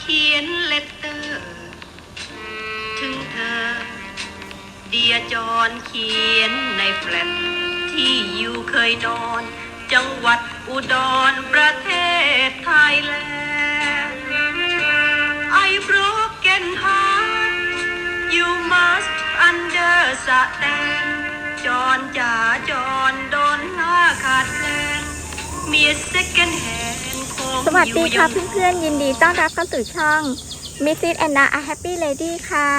เขียนเลตเตอร์ ถึงเธอ เดียจอนเขียนในแฟลตที่อยู่เคยนอน จังหวัดอุดรประเทศไทยแลนด์ I broken heart you must understand จอนจ๋าจอนโดนหน้าขาดแลนเมีย second hand สวัสดีค่ะเพื่อนๆยินดีต้อนรับเข้าสู่ช่อง Mrs. Anna a Happy Lady ค่ะ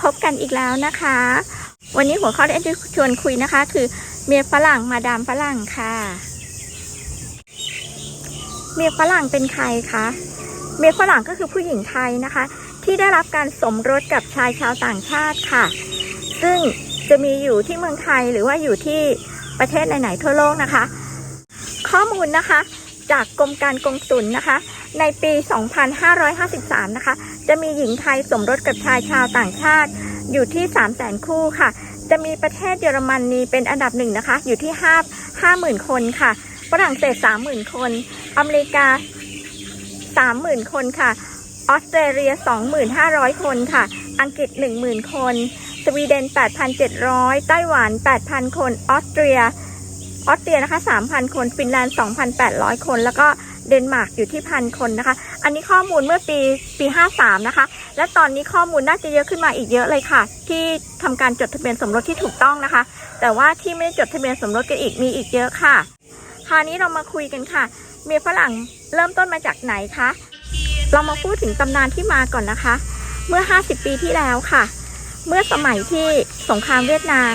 พบกันอีกแล้วนะคะ วันนี้หัวข้อที่จะชวนคุยนะคะ คือเมียฝรั่งมาดามฝรั่งค่ะ เมียฝรั่งเป็นใครคะเมียฝรั่งก็คือผู้หญิงไทยนะคะ ที่ได้รับการสมรสกับชายชาวต่างชาติค่ะ ซึ่งจะมีอยู่ที่เมืองไทยหรือว่าอยู่ที่ประเทศไหนๆทั่วโลกนะคะ ข้อมูลนะคะ จากกรมการกงสุลนะคะ ในปี 2553 นะคะ จะมีหญิงไทยสมรสกับชายชาวต่างชาติ อยู่ที่ 3 0 0 0 0 0คู่ค่ะ จะมีประเทศเยอรมนนีเป็นอันดับหนึ่งนะคะ อยู่ที่ 5 50,000 คนค่ะ ฝรั่งเศส 30,000 คน อเมริกา 30,000 คนค่ะ ออสเตรเลีย 2,500 คนค่ะ อังกฤษ 10,000 คน สวีเดน 8,700 ไต้หวัน 8,000 คน ออสเตรีย ออสเตรียนะคะ 3,000 คนฟินแลนด์ 2,800 คน แล้วก็เดนมาร์กอยู่ที่พันคนนะคะ อันนี้ข้อมูลเมื่อปีปี 53 นะคะ และตอนนี้ข้อมูลน่าจะเยอะขึ้นมาอีกเยอะเลยค่ะ ที่ทำการจดทะเบียนสมรสที่ถูกต้องนะคะ แต่ว่าที่ไม่ได้จดทะเบียนสมรสกันอีกมีอีกเยอะค่ะคราวนี้เรามาคุยกันค่ะ เมียฝรั่งเริ่มต้นมาจากไหนคะ เรามาพูดถึงตำนานที่มาก่อนนะคะ เมื่อ 50 ปีที่แล้วค่ะ เมื่อสมัยที่สงครามเวียดนาม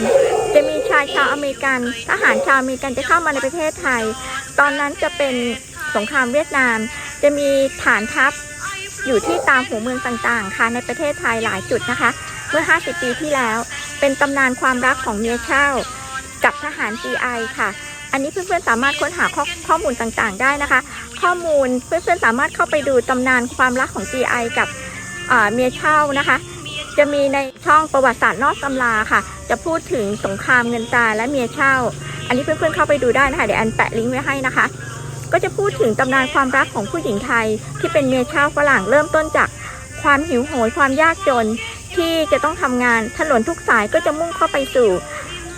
จะมี ชายชาวอเมริกัน ทหารชาวอเมริกันจะเข้ามาในประเทศไทย ตอนนั้นจะเป็นสงครามเวียดนาม จะมีฐานทัพอยู่ที่ตามหัวเมืองต่างๆ ค่ะ ในประเทศไทยหลายจุดนะคะ เมื่อ 50 ปีที่แล้ว เป็นตำนานความรักของเมียเช่ากับทหาร GI ค่ะ อันนี้เพื่อนๆสามารถค้นหาข้อข้อมูลต่างๆ ได้นะคะ ข้อมูลเพื่อนๆสามารถเข้าไปดูตำนานความรักของ GI กับเมียเช่านะคะ จะมีในช่องประวัติศาสตร์นอกตำราค่ะ จะพูดถึงสงครามเงินตราและเมียเช่า อันนี้เพื่อนๆเข้าไปดูได้นะคะ เดี๋ยวแอนแปะลิงก์ไว้ให้นะคะ ก็จะพูดถึงตำนานความรักของผู้หญิงไทย ที่เป็นเมียเช่าฝรั่งเริ่มต้นจากความหิวโหยความยากจนที่จะต้องทำงานถนนทุกสายก็จะมุ่งเข้าไปสู่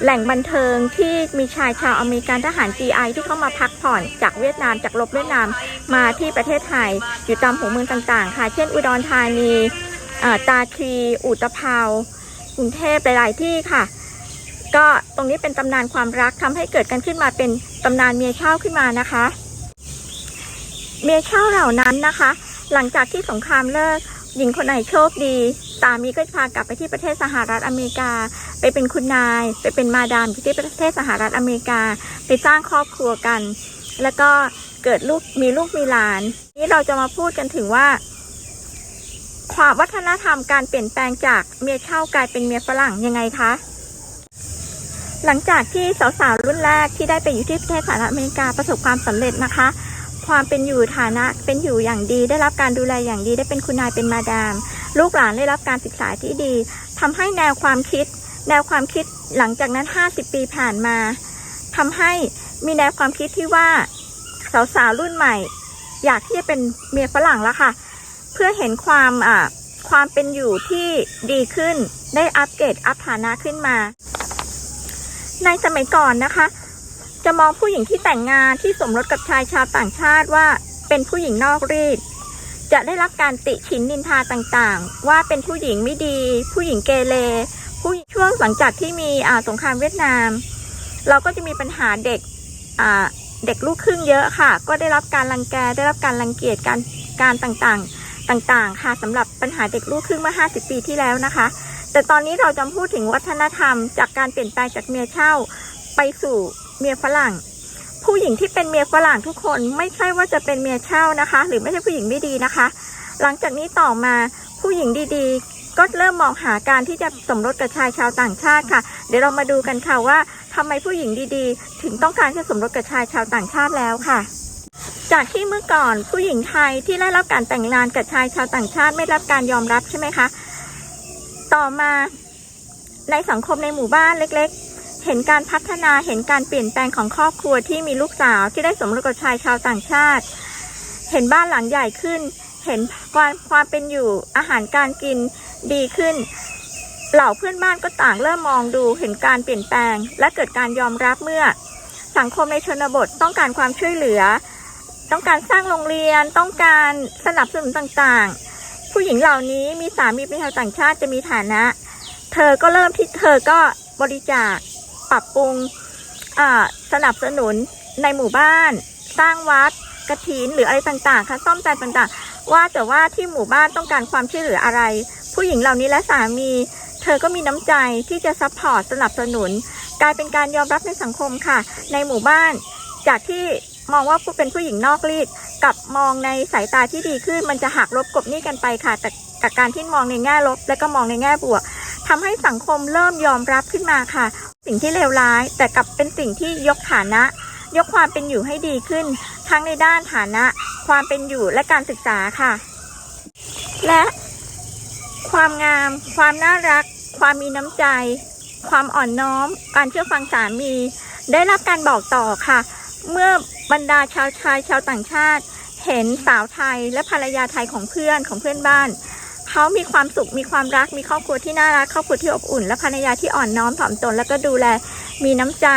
แหล่งบันเทิงที่มีชายชาวอเมริกันทหาร GI ที่เข้ามาพักผ่อนจากเวียดนามจากลบเวียดนามมาที่ประเทศไทย อยู่ตามหัวเมืองต่างๆ ค่ะ เช่นอุดรธานีอ่อตาคลีอุตภาก รุงเทพหลายๆที่ค่ะ ก็ตรงนี้เป็นตำนานความรักทำให้เกิดกันขึ้นมาเป็นตำนานเมียเช่าขึ้นมานะคะ เมียเช่าเหล่านั้นนะคะ หลังจากที่สงครามเลิกหญิงคนไหนโชคดีสามีก็พากลับไปที่ประเทศสหรัฐอเมริกา ไปเป็นคุณนาย ไปเป็นมาดามอยู่ที่ประเทศสหรัฐอเมริกา ไปสร้างครอบครัวกัน แล้วก็เกิดลูกมีลูกมีหลาน นี้เราจะมาพูดกันถึงว่า ความวัฒนธรรมการเปลี่ยนแปลงจากเมียเช่ากลายเป็นเมียฝรั่งยังไงคะ หลังจากที่สาวๆรุ่นแรกที่ได้ไปอยู่ที่ประเทศสหรัฐอเมริกาประสบความสำเร็จนะคะ ความเป็นอยู่ฐานะเป็นอยู่อย่างดี ได้รับการดูแลอย่างดีได้เป็นคุณนายเป็นมาดาม ลูกหลานได้รับการศึกษาที่ดีทำให้แนวความคิด แนวความคิดหลังจากนั้น 50 ปีผ่านมาทำให้มีแนวความคิดที่ว่าสาวๆรุ่นใหม่ อยากที่จะเป็นเมียฝรั่งแล้วค่ะ เพื่อเห็นความอ่าความเป็นอยู่ที่ดีขึ้น ได้อัปเกรดอัพฐานะขึ้นมา ในสมัยก่อนนะคะ จะมองผู้หญิงที่แต่งงานที่สมรสกับชายชาวต่างชาติว่าเป็นผู้หญิงนอกรีดจะได้รับการติฉินนินทาต่างๆ ว่าเป็นผู้หญิงไม่ดี ผู้หญิงเกเรผู้ช่วงหลังจากที่มีอ่าสงครามเวียดนาม เราก็จะมีปัญหาเด็กอ่าเด็กลูกครึ่งเยอะค่ะ ก็ได้รับการรังแกได้รับการรังเกียจการการต่างๆ ต่างๆ ค่ะสำหรับปัญหาเด็กลูกครึ่งเมื่อ 50 ปีที่แล้วนะคะ แต่ตอนนี้เราจะพูดถึงวัฒนธรรม จากการเปลี่ยนแปลงจากเมียเช่า ไปสู่เมียฝรั่ง ผู้หญิงที่เป็นเมียฝรั่งทุกคนไม่ใช่ว่าจะเป็นเมียเช่านะคะ หรือไม่ใช่ผู้หญิงไม่ดีนะคะ หลังจากนี้ต่อมาผู้หญิงดีๆ ก็เริ่มมองหาการที่จะสมรสกับชายชาวต่างชาติค่ะ เดี๋ยวเรามาดูกันค่ะว่าทำไมผู้หญิงดีๆ ถึงต้องการจะสมรสกับชายชาวต่างชาติแล้วค่ะ จากที่เมื่อก่อนผู้หญิงไทยที่ได้รับการแต่งงานกับชายชาวต่างชาติไม่รับการยอมรับใช่ไหมคะ ต่อมาในสังคมในหมู่บ้านเล็ก ๆ เห็นการพัฒนาเห็นการเปลี่ยนแปลงของครอบครัวที่มีลูกสาวที่ได้สมรสกับชายชาวต่างชาติ เห็นบ้านหลังใหญ่ขึ้น เห็นความความเป็นอยู่อาหารการกินดีขึ้น เหล่าเพื่อนบ้านก็ต่างเริ่มมองดูเห็นการเปลี่ยนแปลง และเกิดการยอมรับเมื่อ สังคมในชนบทต้องการความช่วยเหลือ ต้องการสร้างโรงเรียน ต้องการสนับสนุนต่างๆ ผู้หญิงเหล่านี้มีสามีเป็นชาวต่างชาติจะมีฐานะ เธอก็เริ่มที่เธอก็บริจาคปรับปรุงอ่าสนับสนุนในหมู่บ้าน สร้างวัดกระถินหรืออะไรต่างๆค่ะซ่อมแซมต่างๆ ว่าแต่ว่าที่หมู่บ้านต้องการความช่วยเหลืออะไร ผู้หญิงเหล่านี้และสามี เธอก็มีน้ำใจที่จะซัพพอร์ตสนับสนุน กลายเป็นการยอมรับในสังคมค่ะ ในหมู่บ้านจากที่ มองว่าผู้เป็นผู้หญิงนอกรีดกับมองในสายตาที่ดีขึ้น มันจะหักลบกบหนี้กันไปค่ะ แต่กับการที่มองในแง่ลบ และก็มองในแง่บวกทำให้สังคมเริ่มยอมรับขึ้นมาค่ะ สิ่งที่เลวร้าย แต่กลับเป็นสิ่งที่ยกฐานะ ยกความเป็นอยู่ให้ดีขึ้น ทั้งในด้านฐานะ ความเป็นอยู่และการศึกษาค่ะ และความงาม ความน่ารัก ความมีน้ำใจ ความอ่อนน้อม การเชื่อฟังสามี ได้รับการบอกต่อค่ะ เมื่อบรรดาชาวชายชาวต่างชาติ เห็นสาวไทยและภรรยาไทยของเพื่อนของเพื่อนบ้านเขามีความสุขมีความรักมีครอบครัวที่น่ารักครอบครัวที่อบอุ่น และภรรยาที่อ่อนน้อมถ่อมตน แล้วก็ดูแลมีน้ำใจ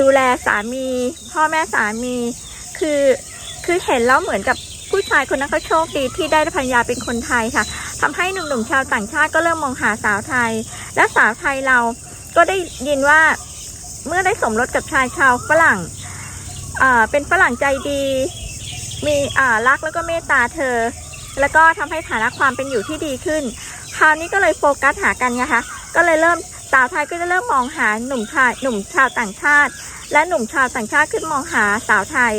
ดูแลสามี พ่อแม่สามี คือคือเห็นแล้วเหมือนกับผู้ชายคนนั้นเขาโชคดีที่ได้ภรรยาเป็นคนไทยค่ะทำให้หนุ่มๆชาวต่างชาติก็เริ่มมองหาสาวไทย และสาวไทยเราก็ได้ยินว่าเมื่อได้สมรสกับชายชาวฝรั่ง อ่าเป็นฝรั่งใจดี มีอ่ารักแล้วก็เมตตาเธอ แล้วก็ทำให้ฐานะความเป็นอยู่ที่ดีขึ้น คราวนี้ก็เลยโฟกัสหากันไงคะ ก็เลยเริ่มสาวไทยก็จะเริ่มมองหาหนุ่มชายหนุ่มชาวต่างชาติ และหนุ่มชาวต่างชาติขึ้นมองหาสาวไทย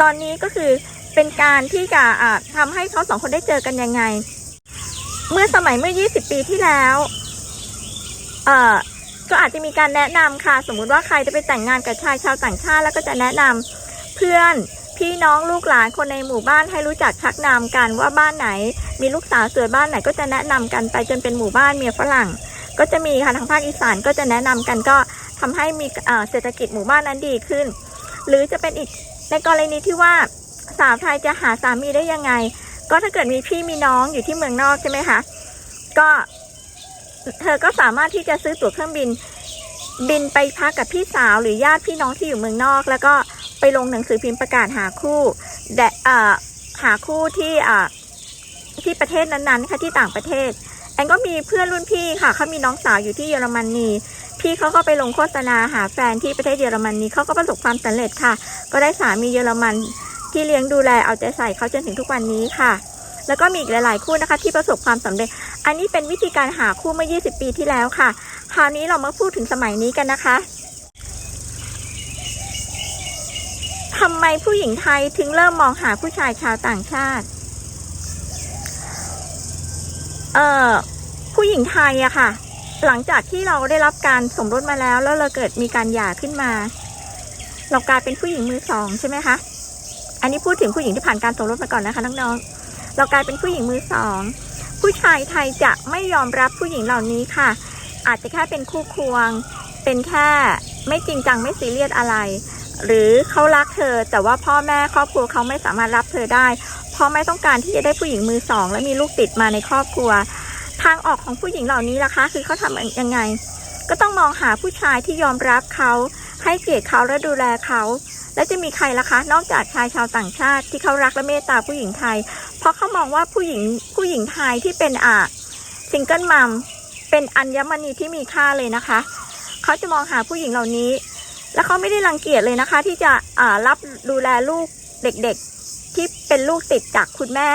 ตอนนี้ก็คือเป็นการที่จะอ่าทำให้เขาสองคนได้เจอกันยังไง เมื่อสมัยเมื่อ 20 ปีที่แล้ว เอ่อ ก็อาจจะมีการแนะนำค่ะ สมมุติว่าใครจะไปแต่งงานกับชายชาวต่างชาติ แล้วก็จะแนะนำเพื่อนพี่น้องลูกหลานคนในหมู่บ้านให้รู้จักชักนำกันว่าบ้านไหน มีลูกสาวสวยบ้านไหนก็จะแนะนำกันไปจนเป็นหมู่บ้านเมียฝรั่ง ก็จะมีค่ะทางภาคอีสานก็จะแนะนำกันก็ทำให้มีเศรษฐกิจหมู่บ้านนั้นดีขึ้น หรือจะเป็นอีกในกรณีที่ว่าสาวไทยจะหาสามีได้ยังไง ก็ถ้าเกิดมีพี่มีน้องอยู่ที่เมืองนอกใช่ไหมคะก็ เธอก็สามารถที่จะซื้อตั๋วเครื่องบิน บินไปพักกับพี่สาวหรือญาติพี่น้องที่อยู่เมืองนอก แล้วก็ไปลงหนังสือพิมพ์ประกาศหาคู่แดหาคู่ที่ที่ประเทศนั้นๆค่ะที่ต่างประเทศแอนก็มีเพื่อนรุ่นพี่ค่ะเขามีน้องสาวอยู่ที่เยอรมนีพี่เขาก็ไปลงโฆษณาหาแฟนที่ประเทศเยอรมนีเขาก็ประสบความสำเร็จค่ะ ก็ได้สามีเยอรมันที่เลี้ยงดูแลเอาใจใส่เขาจนถึงทุกวันนี้ค่ะ แล้วก็มีอีกหลาย ๆ คู่นะคะ ที่ประสบความสำเร็จ อันนี้เป็นวิธีการหาคู่เมื่อ 20 ปีที่แล้วค่ะ คราวนี้เรามาพูดถึงสมัยนี้กันนะคะทำไมผู้หญิงไทยถึงเริ่มมองหาผู้ชายชาวต่างชาติ เอ่อ ผู้หญิงไทยอะค่ะ หลังจากที่เราได้รับการสมรสมาแล้ว แล้วเราเกิดมีการหย่าขึ้นมา เรากลายเป็นผู้หญิงมือสองใช่ไหมคะ อันนี้พูดถึงผู้หญิงที่ผ่านการสมรสมาก่อนนะคะน้องๆ เรากลายเป็นผู้หญิงมือสอง ผู้ชายไทยจะไม่ยอมรับผู้หญิงเหล่านี้ค่ะ อาจจะแค่เป็นคู่ควง เป็นแค่ไม่จริงจังไม่ซีเรียสอะไร หรือเขารักเธอ แต่ว่าพ่อแม่ครอบครัวเขาไม่สามารถรับเธอได้เพราะไม่ต้องการที่จะได้ผู้หญิงมือสอง และมีลูกติดมาในครอบครัว ทางออกของผู้หญิงเหล่านี้ล่ะคะ คือเขาทำยังไง ก็ต้องมองหาผู้ชายที่ยอมรับเขาให้เกียรติเขาและดูแลเขา และจะมีใครล่ะคะ นอกจากชายชาวต่างชาติที่เขารักและเมตตาผู้หญิงไทย เพราะเขามองว่าผู้หญิงผู้หญิงไทยที่เป็นอ่าซิงเกิลมัมเป็นอัญมณีที่มีค่าเลยนะคะ เขาจะมองหาผู้หญิงเหล่านี้ และเขาไม่ได้รังเกียจเลยนะคะ ที่จะอ่ารับดูแลลูกเด็กๆ ที่เป็นลูกติดจากคุณแม่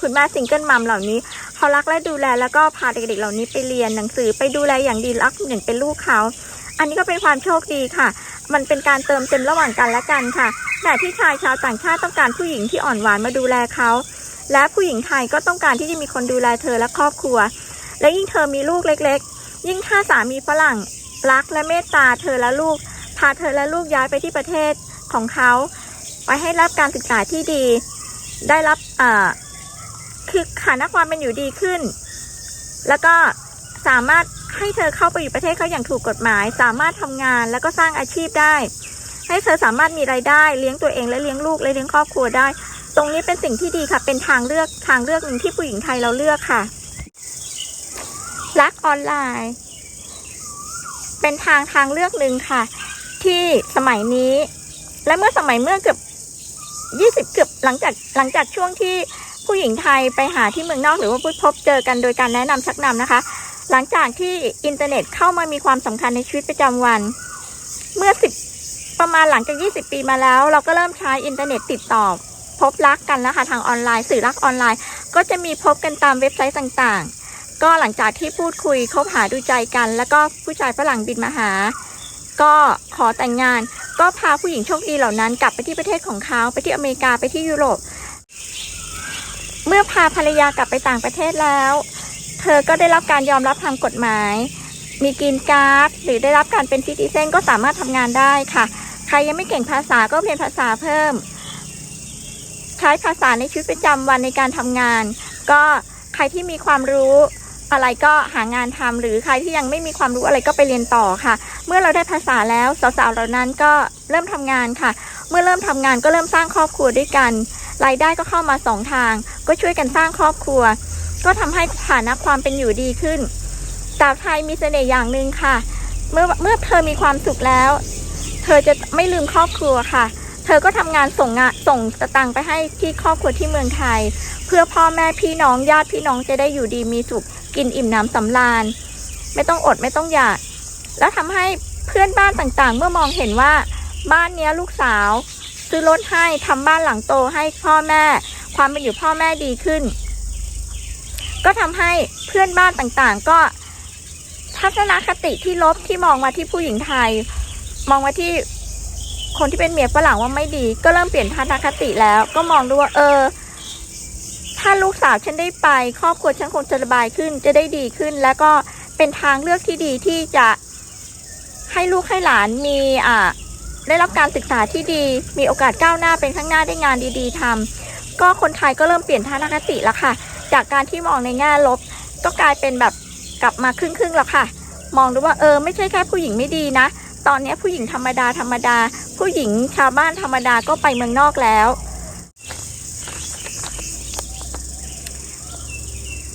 คุณแม่ซิงเกิลมัมเหล่านี้ เขารักและดูแลแล้วก็พาเด็กๆ เหล่านี้ไปเรียนหนังสือไปดูแลอย่างดีรักเหมือนเป็นลูกเขา อันนี้ก็เป็นความโชคดีค่ะ มันเป็นการเติมเต็มระหว่างกันและกันค่ะแต่ที่ชายชาวต่างชาติต้องการผู้หญิงที่อ่อนหวานมาดูแลเขา และผู้หญิงไทยก็ต้องการที่จะมีคนดูแลเธอและครอบครัว และยิ่งเธอมีลูกเล็ก ๆ ยิ่งถ้าสามีฝรั่งรักและเมตตาเธอและลูก พาเธอและลูกย้ายไปที่ประเทศของเขาไปให้รับการศึกษาที่ดี ได้รับคือฐานะความเป็นอยู่ดีขึ้น แล้วก็สามารถ ให้เธอเข้าไปอยู่ประเทศเขาอย่างถูกกฎหมาย สามารถทำงานแล้วก็สร้างอาชีพได้ ให้เธอสามารถมีรายได้เลี้ยงตัวเองและเลี้ยงลูกและเลี้ยงครอบครัวได้ ตรงนี้เป็นสิ่งที่ดีค่ะ เป็นทางเลือกทางเลือกหนึ่งที่ผู้หญิงไทยเราเลือกค่ะ รักออนไลน์ เป็นทางทางเลือกหนึ่งค่ะ ที่สมัยนี้ และเมื่อสมัยเมื่อเกือบยี่สิบเกือบหลังจากหลังจากช่วงที่ผู้หญิงไทยไปหาที่เมืองนอกหรือว่าพูดพบเจอกันโดยการแนะนำชักนำนะคะ หลังจากที่อินเทอร์เน็ตเข้ามามีความสำคัญในชีวิตประจำวัน เมื่อสิบประมาณหลังจาก 20 ปีมาแล้ว เราก็เริ่มใช้อินเทอร์เน็ตติดต่อ พบรักกันนะคะทางออนไลน์ สื่อรักออนไลน์ ก็จะมีพบกันตามเว็บไซต์ต่างๆ ก็หลังจากที่พูดคุยคบหาดูใจกัน แล้วก็ผู้ชายฝรั่งบินมาหา ก็ขอแต่งงาน ก็พาผู้หญิงโชคดีเหล่านั้น กลับไปที่ประเทศของเขาไปที่อเมริกาไปที่ยุโรปเมื่อพาภรรยากลับไปต่างประเทศแล้ว เธอก็ได้รับการยอมรับทางกฎหมาย มีกรีนการ์ดหรือได้รับการเป็นซิติเซนก็สามารถทำงานได้ค่ะ ใครยังไม่เก่งภาษาก็เรียนภาษาเพิ่ม ใช้ภาษาในชีวิตประจำวันในการทำงาน ก็ใครที่มีความรู้อะไรก็หางานทำหรือใครที่ยังไม่มีความรู้อะไรก็ไปเรียนต่อค่ะ เมื่อเราได้ภาษาแล้วสาวๆเหล่านั้นก็เริ่มทำงานค่ะ เมื่อเริ่มทำงานก็เริ่มสร้างครอบครัวด้วยกันรายได้ก็เข้ามาสองทาง ก็ช่วยกันสร้างครอบครัว ก็ทำให้ฐานะความเป็นอยู่ดีขึ้น สาวไทยมีเสน่ห์อย่างหนึ่งค่ะ เมื่อเมื่อเธอมีความสุขแล้ว เธอจะไม่ลืมครอบครัวค่ะ เธอก็ทำงานส่งงานส่งสตังค์ไปให้ที่ครอบครัวที่เมืองไทย เพื่อพ่อแม่พี่น้องญาติพี่น้องจะได้อยู่ดีมีสุขกินอิ่มหน้ำสำราญ ไม่ต้องอดไม่ต้องอยาก แล้วทำให้เพื่อนบ้านต่างๆ เมื่อมองเห็นว่าบ้านเนี้ยลูกสาว ซื้อรถให้ทำบ้านหลังโตให้พ่อแม่ ความเป็นอยู่พ่อแม่ดีขึ้น ก็ทำให้เพื่อนบ้านต่างๆ ก็ทัศนคติที่ลบที่มองมาที่ผู้หญิงไทย มองมาที่คนที่เป็นเมียฝรั่งว่าไม่ดี ก็เริ่มเปลี่ยนทัศนคติแล้ว ก็มองดูว่าเออ ถ้าลูกสาวฉันได้ไป ครอบครัวฉันคงจะสบายขึ้นจะได้ดีขึ้น แล้วก็เป็นทางเลือกที่ดีที่จะให้ลูกให้หลานมีอ่าได้รับการศึกษาที่ดี มีโอกาสก้าวหน้าเป็นข้างหน้าได้งานดี ๆทำก็คนไทยก็เริ่มเปลี่ยนทัศนคติแล้วค่ะ จากการที่มองในแง่ลบ ก็กลายเป็นแบบกลับมาครึ่งๆแล้วค่ะ มองดูว่าเออไม่ใช่แค่ผู้หญิงไม่ดีนะ ตอนนี้ผู้หญิงธรรมดาธรรมดา ผู้หญิงชาวบ้านธรรมดาก็ไปเมืองนอกแล้ว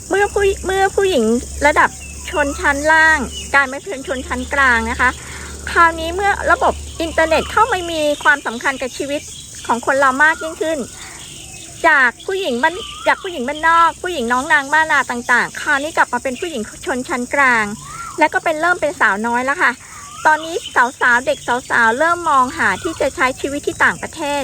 เมื่อผู้เมื่อผู้หญิงระดับชนชั้นล่างการไม่เป็นชนชั้นกลางนะคะ คราวนี้เมื่อระบบอินเทอร์เน็ตเข้ามามีความสำคัญกับชีวิตของคนเรามากยิ่งขึ้น จากผู้หญิงบ้านจากผู้หญิงบ้านนอก ผู้หญิงน้องนางบ้านนาต่าง ๆ คราวนี้กลับมาเป็นผู้หญิงชนชั้นกลาง และก็เป็นเริ่มเป็นสาวน้อยแล้วค่ะ ตอนนี้สาวๆเด็กสาวๆเริ่มมองหาที่จะใช้ชีวิตที่ต่างประเทศ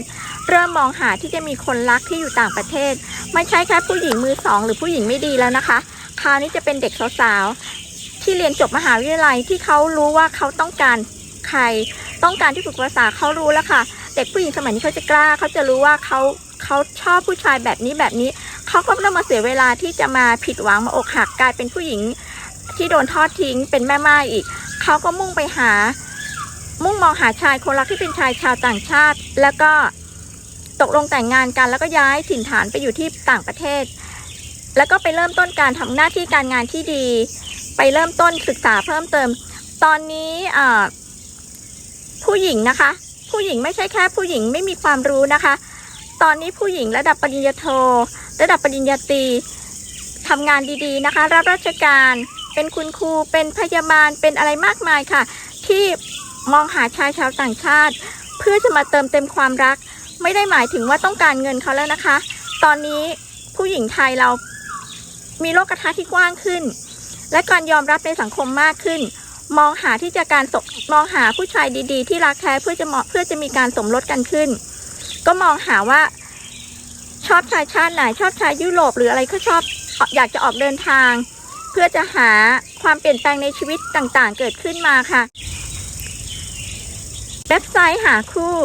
เริ่มมองหาที่จะมีคนรักที่อยู่ต่างประเทศ ไม่ใช่แค่ผู้หญิงมือสอง หรือผู้หญิงไม่ดีแล้วนะคะ คราวนี้จะเป็นเด็กสาวๆที่เรียนจบมหาวิทยาลัยที่เขารู้ว่าเขาต้องการใคร ต้องการที่ฝึกภาษาเขารู้แล้วค่ะ เด็กผู้หญิงสมัยนี้เขาจะกล้าเขาจะรู้ว่าเขา เขาชอบผู้ชายแบบนี้แบบนี้ เขาก็ไม่ต้องมาเสียเวลาที่จะมาผิดหวังมาอกหักกลายเป็นผู้หญิงที่โดนทอดทิ้งเป็นแม่ไม้อีก เขาก็มุ่งไปหา มุ่งมองหาชายคนรักที่เป็นชายชาวต่างชาติ แล้วก็ตกลงแต่งงานกันแล้วก็ย้ายถิ่นฐานไปอยู่ที่ต่างประเทศ แล้วก็ไปเริ่มต้นการทำหน้าที่การงานที่ดี ไปเริ่มต้นศึกษาเพิ่มเติม ตอนนี้ผู้หญิงนะคะ ผู้หญิงไม่ใช่แค่ผู้หญิงไม่มีความรู้นะคะ ตอนนี้ผู้หญิงระดับปริญญาโท ระดับปริญญาตรีทำงานดีๆนะคะ รับราชการเป็นคุณครูเป็นพยาบาลเป็นอะไรมากมายค่ะ ที่มองหาชายชาวต่างชาติ เพื่อจะมาเติมเต็มความรัก ไม่ได้หมายถึงว่าต้องการเงินเขาแล้วนะคะ ตอนนี้ผู้หญิงไทยเรามีโลกทัศน์ที่กว้างขึ้น และการยอมรับในสังคมมากขึ้น มองหาที่จะการมมองหาผู้ชายดีๆ ที่รักแท้เพื่อจะเหมาะเพื่อจะมีการสมรสกันขึ้น ก็มองหาว่า ชอบชายชาติไหน ชอบชายยุโรปหรืออะไรก็ชอบอยากจะออกเดินทาง เพื่อจะหาความเปลี่ยนแปลงในชีวิตต่างๆ เกิดขึ้นมาค่ะ เว็บไซต์หาคู่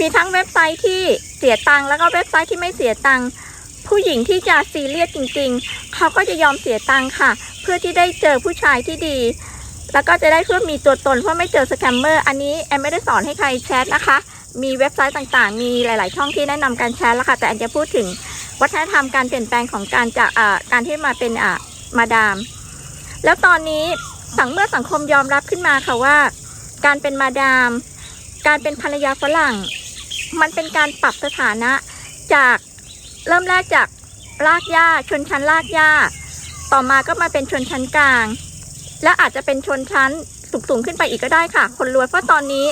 มีทั้งเว็บไซต์ที่เสียตังค์แล้วก็เว็บไซต์ที่ไม่เสียตังค์ผู้หญิงที่จะซีเรียสจริง ๆ เขาก็จะยอมเสียตังค์ค่ะ เพื่อที่ได้เจอผู้ชายที่ดี แล้วก็จะได้เพื่อมีตัวตน เพราะไม่เจอสแกมเมอร์ อันนี้แอมไม่ได้สอนให้ใครแชทนะคะ มีเว็บไซต์ต่างๆ มีหลาย ๆ ช่องที่แนะนำการแชร์แล้วค่ะแต่แอนจะพูดถึงวัฒนธรรมการเปลี่ยนแปลงของการจะอ่าการที่มาเป็นมาดาม แล้วตอนนี้สังเมื่อสังคมยอมรับขึ้นมาค่ะว่า การเป็นมาดาม การเป็นภรรยาฝรั่ง มันเป็นการปรับสถานะจากเริ่มแรกจากรากหญ้าชนชั้นรากหญ้าต่อมาก็มาเป็นชนชั้นกลาง และอาจจะเป็นชนชั้นสูงสูงขึ้นไปอีกก็ได้ค่ะ คนรวยเพราะตอนนี้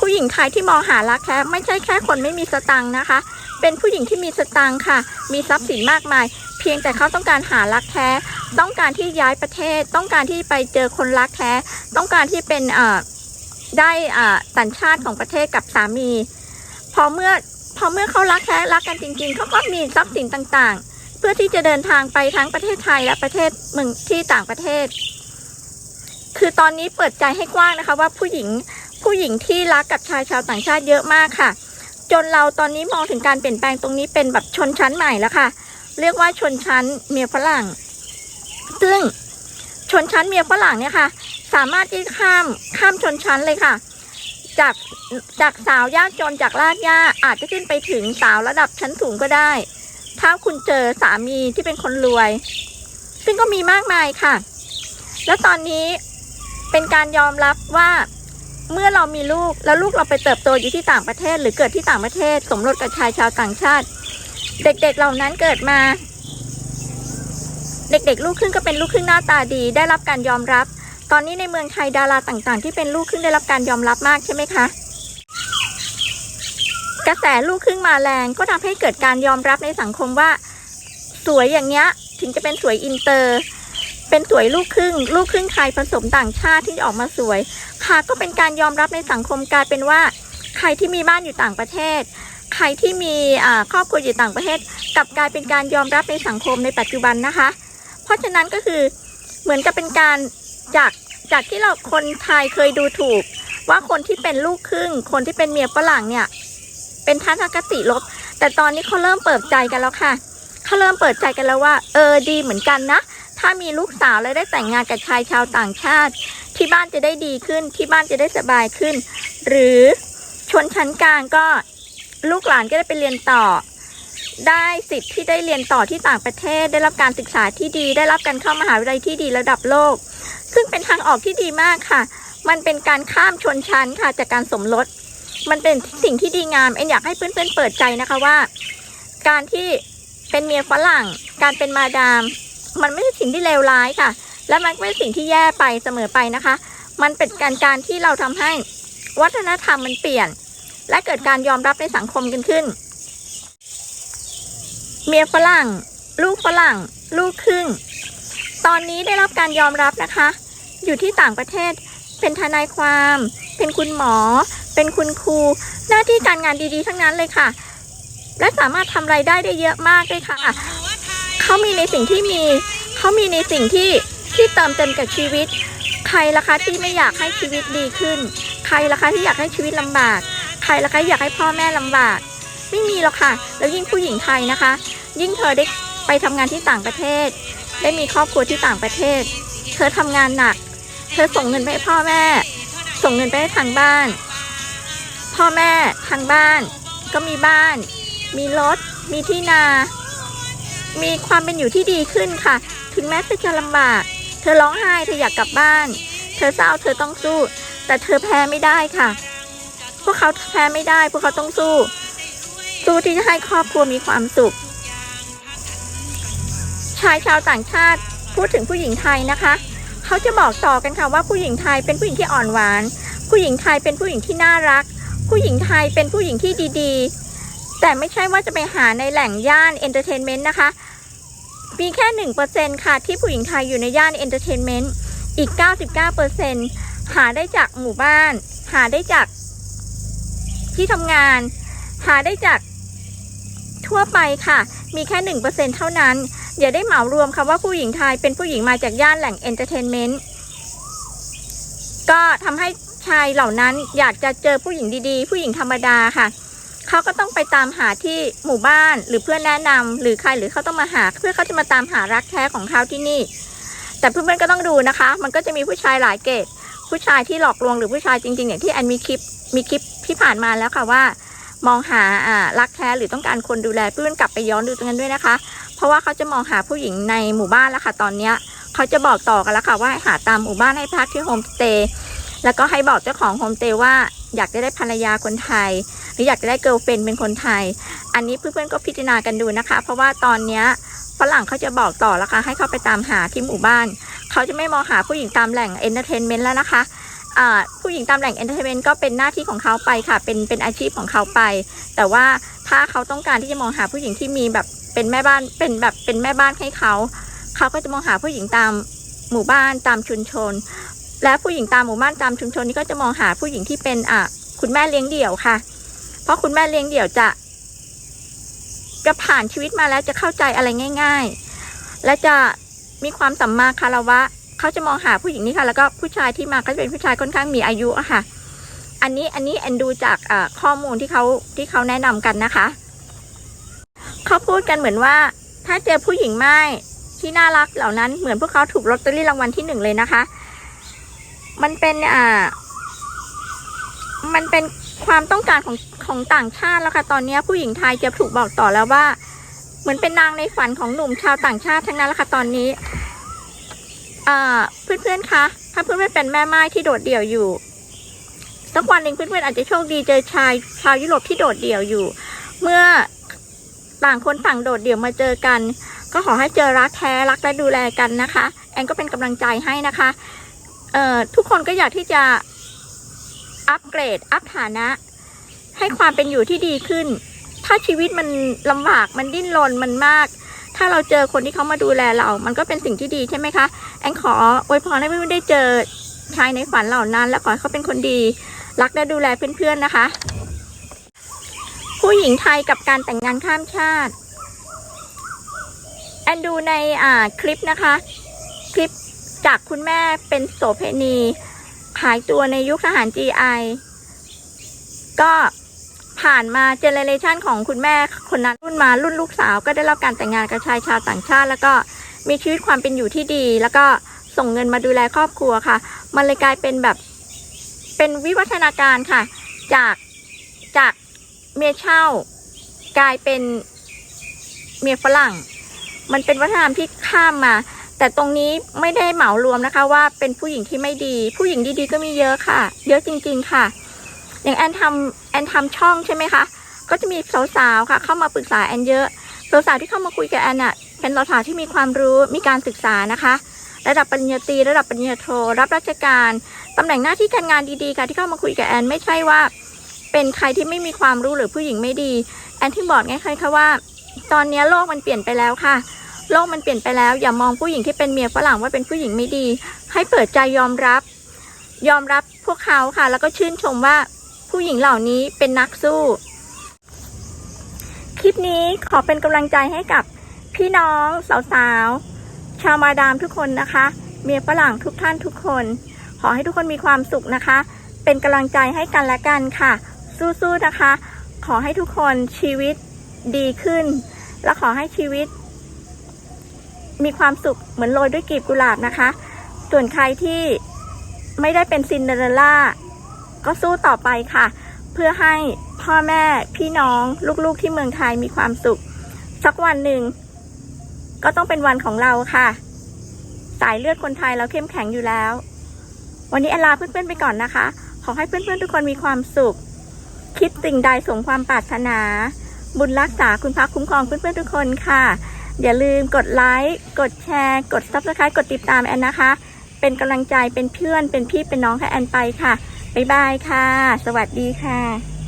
ผู้หญิงไทยที่มองหารักแท้ไม่ใช่แค่คนไม่มีสตังค์นะคะ เป็นผู้หญิงที่มีสตังค์ค่ะ มีทรัพย์สินมากมาย เพียงแต่เขาต้องการหารักแท้ ต้องการที่ย้ายประเทศ ต้องการที่ไปเจอคนรักแท้ ต้องการที่เป็นเอ่อได้อ่าสัญชาติของประเทศกับสามี พอเมื่อพอเมื่อเขารักแท้รักกันจริง ๆเขาก็มีทรัพย์สินต่างๆ เพื่อที่จะเดินทางไปทั้งประเทศไทยและประเทศเมืองที่ต่างประเทศ คือตอนนี้เปิดใจให้กว้างนะคะว่าผู้หญิง ผู้หญิงที่รักกับชายชาวต่างชาติเยอะมากค่ะ จนเราตอนนี้มองถึงการเปลี่ยนแปลงตรงนี้เป็นแบบชนชั้นใหม่แล้วค่ะ เรียกว่าชนชั้นเมียฝรั่ง ซึ่งชนชั้นเมียฝรั่งเนี่ยค่ะ สามารถที่ข้ามข้ามชนชั้นเลยค่ะ จากจากสาวยากจนจากลากหญ้าอาจจะขึ้นไปถึงสาวระดับชั้นสูงก็ได้ ถ้าคุณเจอสามีที่เป็นคนรวย ซึ่งก็มีมากมายค่ะ แล้วตอนนี้เป็นการยอมรับว่า เมื่อเรามีลูกแล้วลูกเราไปเติบโตอยู่ที่ต่างประเทศ หรือเกิดที่ต่างประเทศ สมรสกับชายชาวต่างชาติ เด็กๆเหล่านั้นเกิดมา เด็กๆ ลูกครึ่งก็เป็นลูกครึ่งหน้าตาดี ได้รับการยอมรับ ตอนนี้ในเมืองไทยดาราต่างๆ ที่เป็นลูกครึ่งได้รับการยอมรับมากใช่ไหมคะกระแสลูกครึ่งมาแรงก็ทำให้เกิดการยอมรับในสังคมว่า สวยอย่างเนี้ยถึงจะเป็นสวยอินเตอร์ เป็นสวยลูกครึ่ง ลูกครึ่งไทยผสมต่างชาติที่ออกมาสวย ค่ะก็เป็นการยอมรับในสังคมกลายเป็นว่า ใครที่มีบ้านอยู่ต่างประเทศ ใครที่มีครอบครัวอยู่ต่างประเทศกลับกลายเป็นการยอมรับในสังคมในปัจจุบันนะคะ เพราะฉะนั้นก็คือเหมือนกับเป็นการจากจากที่เราคนไทยเคยดูถูก ว่าคนที่เป็นลูกครึ่ง คนที่เป็นเมียฝรั่งเนี่ย เป็นทัศนคติลบ แต่ตอนนี้เขาเริ่มเปิดใจกันแล้วค่ะเขาเริ่มเปิดใจกันแล้วว่า เออดีเหมือนกันนะ ถ้ามีลูกสาวแล้วได้แต่งงานกับชายชาวต่างชาติ ที่บ้านจะได้ดีขึ้น ที่บ้านจะได้สบายขึ้น หรือชนชั้นกลางก็ลูกหลานก็ได้ไปเรียนต่อ ได้สิทธิ์ที่ได้เรียนต่อที่ต่างประเทศ ได้รับการศึกษาที่ดี ได้รับการเข้ามหาวิทยาลัยที่ดีระดับโลก ซึ่งเป็นทางออกที่ดีมากค่ะ มันเป็นการข้ามชนชั้นค่ะจากการสมรสมันเป็นสิ่งที่ดีงามเอ็นอยากให้เพื่อนๆเปิดใจนะคะว่า การที่เป็นเมียฝรั่ง การเป็นมาดาม มันไม่ใช่สิ่งที่เลวร้ายค่ะ และมันไม่ใช่สิ่งที่แย่ไปเสมอไปนะคะ มันเป็นการการที่เราทำให้วัฒนธรรมมันเปลี่ยน และเกิดการยอมรับในสังคมกันขึ้น เมียฝรั่ง ลูกฝรั่ง ลูกครึ่ง ตอนนี้ได้รับการยอมรับนะคะ อยู่ที่ต่างประเทศ เป็นทนายความ เป็นคุณหมอ เป็นคุณครู หน้าที่การงานดีๆ ทั้งนั้นเลยค่ะ และสามารถทำรายได้ได้เยอะมากเลยค่ะ เขามีในสิ่งที่มี เขามีในสิ่งที่ที่เติมเต็มกับชีวิต ใครล่ะคะที่ไม่อยากให้ชีวิตดีขึ้น ใครล่ะคะที่อยากให้ชีวิตลำบาก ใครล่ะคะอยากให้พ่อแม่ลำบาก ไม่มีหรอกค่ะ แล้วยิ่งผู้หญิงไทยนะคะ ยิ่งเธอได้ไปทำงานที่ต่างประเทศ ได้มีครอบครัวที่ต่างประเทศ เธอทำงานหนัก เธอส่งเงินไปให้พ่อแม่ ส่งเงินไปให้ทางบ้าน พ่อแม่ทางบ้าน ก็มีบ้าน มีรถ มีที่นา มีความเป็นอยู่ที่ดีขึ้นค่ะ ถึงแม้เธอจะลำบาก เธอร้องไห้ เธออยากกลับบ้าน เธอเศร้า เธอต้องสู้ แต่เธอแพ้ไม่ได้ค่ะ พวกเขาแพ้ไม่ได้ พวกเขาต้องสู้ สู้ที่จะให้ครอบครัวมีความสุข ชายชาวต่างชาติพูดถึงผู้หญิงไทยนะคะ เขาจะบอกต่อกันค่ะว่าผู้หญิงไทยเป็นผู้หญิงที่อ่อนหวาน ผู้หญิงไทยเป็นผู้หญิงที่น่ารัก ผู้หญิงไทยเป็นผู้หญิงที่ดีๆ แต่ไม่ใช่ว่าจะไปหาในแหล่งย่านเอนเตอร์เทนเมนต์นะคะ มีแค่หนึ่งเปอร์เซ็นค่ะ ที่ผู้หญิงไทยอยู่ในย่านเอนเตอร์เทนเมนต์อีก 99เปอร์เซ็นหาได้จากหมู่บ้าน หาได้จากที่ทำงาน หาได้จากทั่วไปค่ะ มีแค่หนึ่งเปอร์เซ็นเท่านั้น อย่าได้เหมารวมคำว่าผู้หญิงไทยเป็นผู้หญิงมาจากย่านแหล่งเอนเตอร์เทนเมนต์ก็ทำให้ชายเหล่านั้นอยากจะเจอผู้หญิงดีๆ ผู้หญิงธรรมดาค่ะ เขาก็ต้องไปตามหาที่หมู่บ้านหรือเพื่อนแนะนำหรือใครหรือเขาต้องมาหา เพื่อเขาจะมาตามหารักแท้ของเขาที่นี่ แต่เพื่อนๆก็ต้องดูนะคะ มันก็จะมีผู้ชายหลายเกรดผู้ชายที่หลอกลวงหรือผู้ชายจริง ๆ อย่างที่แอนมีคลิปมีคลิปที่ผ่านมาแล้วค่ะว่า มองหาอ่ารักแท้หรือต้องการคนดูแลเพื่อนกลับไปย้อนดูตรงนั้นด้วยนะคะ เพราะว่าเขาจะมองหาผู้หญิงในหมู่บ้านแล้วค่ะตอนเนี้ยเขาจะบอกต่อกันแล้วค่ะว่าหาตามหมู่บ้านให้พักที่โฮมสเตย์แล้วก็ให้บอกเจ้าของโฮมสเตย์ว่าอยากจะได้ภรรยาคนไทย รืออยากจะได้เกิร์ลเฟนเป็นคนไทย อันนี้เพื่อนๆก็พิจารณากันดูนะคะ เพราะว่าตอนเนี้ยฝรั่งเขาจะบอกต่อแล้วค่ะให้เขาไปตามหาที่หมู่บ้าน เขาจะไม่มองหาผู้หญิงตามแหล่งเอนเตอร์เทนเมนต์แล้วนะคะผู้หญิงตามแหล่งเอนเตอร์เทนเมนต์ก็เป็นหน้าที่ของเขาไปค่ะ เป็นเป็นอาชีพของเขาไป แต่ว่าถ้าเขาต้องการที่จะมองหาผู้หญิงที่มีแบบเป็นแม่บ้านเป็นแบบเป็นแม่บ้านให้เขา เขาก็จะมองหาผู้หญิงตามหมู่บ้านตามชุมชน และผู้หญิงตามหมู่บ้านตามชุมชนนี่ก็จะมองหาผู้หญิงที่เป็นอะคุณแม่เลี้ยงเดี่ยวค่ะ ราะคุณแม่เลี้ยงเดี่ยวจะ จะผ่านชีวิตมาแล้วจะเข้าใจอะไรง่าย ๆ และจะมีความสัมมาคารวะเขาจะมองหาผู้หญิงนี่ค่ะ แล้วก็ผู้ชายที่มาก็จะเป็นผู้ชายค่อนข้างมีอายุอะค่ะ อันนี้อันนี้แอนดูจากข้อมูลที่เขาที่เขาแนะนำกันนะคะเขาพูดกันเหมือนว่า ถ้าเจอผู้หญิงไม้ที่น่ารักเหล่านั้นเหมือนพวกเขาถูกลอตเตอรี่รางวัลที่หนึ่งเลยนะคะ มันเป็นอ่า มันเป็นความต้องการของ ของต่างชาติแล้วค่ะ ตอนนี้ผู้หญิงไทยจะถูกบอกต่อแล้วว่า เหมือนเป็นนางในฝันของหนุ่มชาวต่างชาติทั้งนั้นแล้วค่ะตอนนี้เพื่อนๆคะถ้าเพื่อนๆเป็นแม่ไม้ที่โดดเดี่ยวอยู่สักวันหนึ่งเพื่อนๆอาจจะโชคดีเจอชายชาวยุโรปที่โดดเดี่ยวอยู่ เมื่อต่างคนต่างโดดเดี่ยวมาเจอกัน ก็ขอให้เจอรักแท้รักและดูแลกันนะคะ แอนก็เป็นกำลังใจให้นะคะเอ่อทุกคนก็อยากที่จะอัปเกรด อัพฐานะ ให้ความเป็นอยู่ที่ดีขึ้น ถ้าชีวิตมันลำบากมันดิ้นรนมันมาก ถ้าเราเจอคนที่เขามาดูแลเรา มันก็เป็นสิ่งที่ดีใช่ไหมคะแอนขออวยพรให้เพื่อนๆได้เจอชายในฝันเหล่านั้น และขอให้เขาเป็นคนดี รักและดูแลเพื่อนๆนะคะ ผู้หญิงไทยกับการแต่งงานข้ามชาติแอนดูในอ่าคลิปนะคะ คลิปจากคุณแม่เป็นโสเพณีขายตัวในยุคทหาร GI ก็ ผ่านมาเจเนเรชันของคุณแม่คนนั้นรุ่นมารุ่นลูกสาวก็ได้รับการแต่งงานกับชายชาวต่างชาติ แล้วก็มีชีวิตความเป็นอยู่ที่ดี แล้วก็ส่งเงินมาดูแลครอบครัวค่ะ มันเลยกลายเป็นแบบเป็นวิวัฒนาการค่ะ จากจากเมียเช่ากลายเป็นเมียฝรั่ง มันเป็นวัฒนธรรมที่ข้ามมา แต่ตรงนี้ไม่ได้เหมารวมนะคะว่าเป็นผู้หญิงที่ไม่ดี ผู้หญิงดีๆก็มีเยอะค่ะ เยอะจริง ๆ ค่ะ อย่างแอนทำแอนทำช่องใช่ไหมคะ ก็จะมีสาวๆค่ะ เข้ามาปรึกษาแอนเยอะสาวๆที่เข้ามาคุยกับแอนอะเป็นสาวๆที่มีความรู้มีการศึกษานะคะ ระดับปริญญาตรีระดับปริญญาโทรับราชการตำแหน่งหน้าที่การงานดีๆค่ะที่เข้ามาคุยกับแอนไม่ใช่ว่า เป็นใครที่ไม่มีความรู้หรือผู้หญิงไม่ดี แอนที่บอกไงคะว่า ตอนนี้โลกมันเปลี่ยนไปแล้วค่ะโลกมันเปลี่ยนไปแล้วอย่ามองผู้หญิงที่เป็นเมียฝรั่งว่าเป็นผู้หญิงไม่ดี ให้เปิดใจยอมรับ ยอมรับพวกเขาค่ะ แล้วก็ชื่นชมว่า ผู้หญิงเหล่านี้เป็นนักสู้ คลิปนี้ขอเป็นกำลังใจให้กับพี่น้องสาวๆ ชาวมาดามทุกคนนะคะ เมียฝรั่งทุกท่านทุกคน ขอให้ทุกคนมีความสุขนะคะ เป็นกำลังใจให้กันและกันค่ะ สู้ๆนะคะ ขอให้ทุกคนชีวิตดีขึ้น และขอให้ชีวิต มีความสุขเหมือนโรยด้วยกลีบกุหลาบนะคะ ส่วนใครที่ไม่ได้เป็นซินเดอเรลล่า ก็สู้ต่อไปค่ะ เพื่อให้พ่อแม่พี่น้องลูกๆที่เมืองไทยมีความสุข สักวันหนึ่ง ก็ต้องเป็นวันของเราค่ะ สายเลือดคนไทยเราเข้มแข็งอยู่แล้ว วันนี้แอลลาเพื่อนๆไปก่อนนะคะ ขอให้เพื่อนๆทุกคนมีความสุข คิดสิ่งใดสมความปรารถนา บุญรักษาคุณพระคุ้มครองเพื่อนๆทุกคนค่ะอย่าลืมกดไลค์ กดแชร์ กด subscribe กดติดตามแอนนะคะ เป็นกำลังใจ เป็นเพื่อน เป็นพี่ เป็นน้องให้แอนไปค่ะ บ๊ายบายค่ะ สวัสดีค่ะ